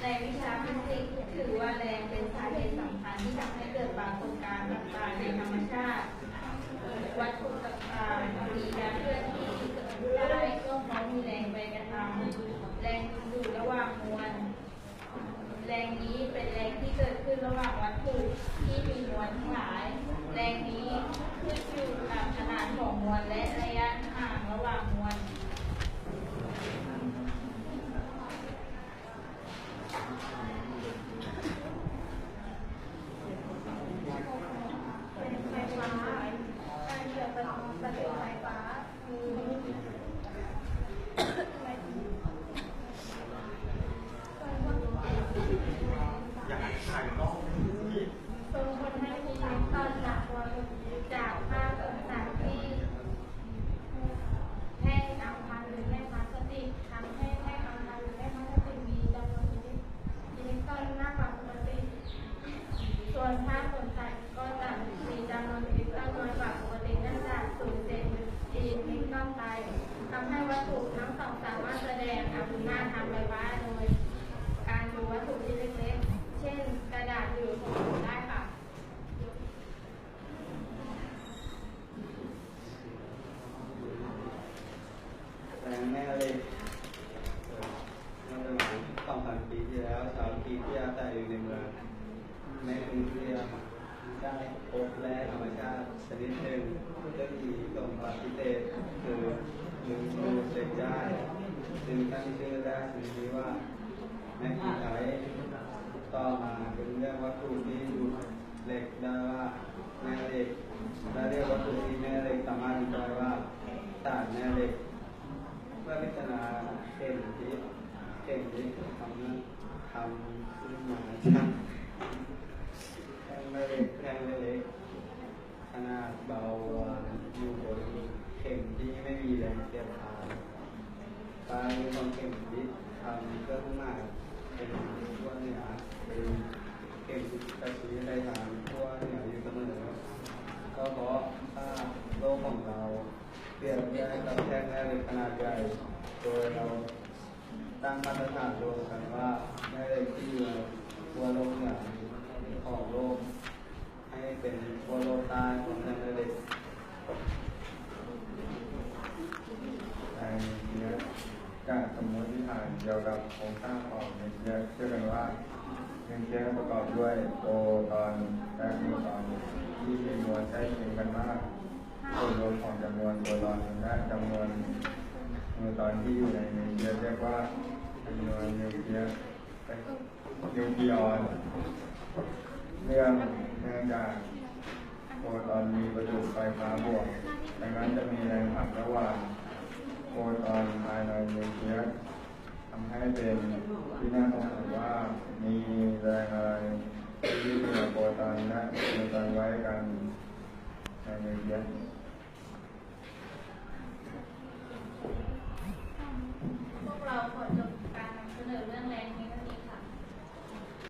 แรงวิชาฟิสิกส์ถือว่าแรงเป็นสาเหตุสำคัญที่ทำให้เกิดปรากฏการณ์ต่างๆในธรรมชาติ วัตถุต่างๆมีการเคลื่อนที่ได้ก็เพราะมีแรงไปกระทำแรงอยู่ระหว่างมวล แรงนี้เป็นแรงที่เกิดขึ้นระหว่างวัตถุที่มีมวล สนภาพผลสัตว์ก็จะมีจำนวนอิเล็กน้อยกว่าปกติเนื่องจากสูญเสียอิเล็กตรองไปทำให้วัตถุทั้งสองสามารถแสดงอำนาจทางไฟฟ้าโดย การดูวัตถุที่เล็กๆ เช่น กระดาษหรือผงได้ค่ะ แรงแม่เหล็กเมื่อประมาณสองพันปีที่แล้วชาวกีที่อาศัยอยู่ในเมืองในกรุงเทพได้ พบแร่ธรรมชาติชนิดหนึ่งซึ่งมีสมบัติพิเศษคือลึงดูเหล็กได้จึงตั้งชื่อแร่ชนิดนี้ว่าแมกนีไทต์ต่อมาเป็นเรื่องวัตถุที่ดูเหล็กได้ว่าแม่เหล็กและเรียกวัตถุที่แม่เหล็กสามารถอธิบายว่าสารแม่เหล็กเมื่อพิจารณาเข่งที่เข่งที่ทำนั้นทำขึ้นมาช่างแท่งไม่เล็กแท่งไม่เล็กขนาดเบาวางอยู่บนเข่งที่ไม่มีแรงเสียดทานปลาย ของเข่งที่ทำเครื่องหมากเป็นทั่วเหนือเป็นเข่งที่กระชี้ได้ทางทั่วเหนืออยู่เสมอก็เพราะถ้าโลกของเราเปรียบเทียบกับแท่งแม่เหล็กขนาดใหญ่โดยเราตั้งมาตรฐานรวมกันว่าแม่เหล็กที่อยู่ขั้วโลกเหนือของโลกให้เป็นขั้วโลกใต้ของแท่งแม่เหล็กใน เนื้อการสมมติฐานเกี่ยวกับโครงสร้างของนิวเคลียสเชื่อกันว่านิวเคลียสประกอบด้วยโปรตอนและนิวตรอนที่มีมวลใกล้เคียงกันมากส่วนรวมของจำนวนโปรตอนและจำนวนนิวตรอนที่อยู่ในนิวเคลียสเรียกว่าจำนวนนิวเคลียสนิวเคลียอนเนื่องเนื่องจากโปรตอนมีประจุไฟฟ้าบวกดังนั้นจะมีแรงผลักระหว่าง เป็นที่น่าสงสัยว่ามีแรงอะไรที่ยึดเหนี่ยวโปรตอนและนิวตรอนไว้กันในเคลียส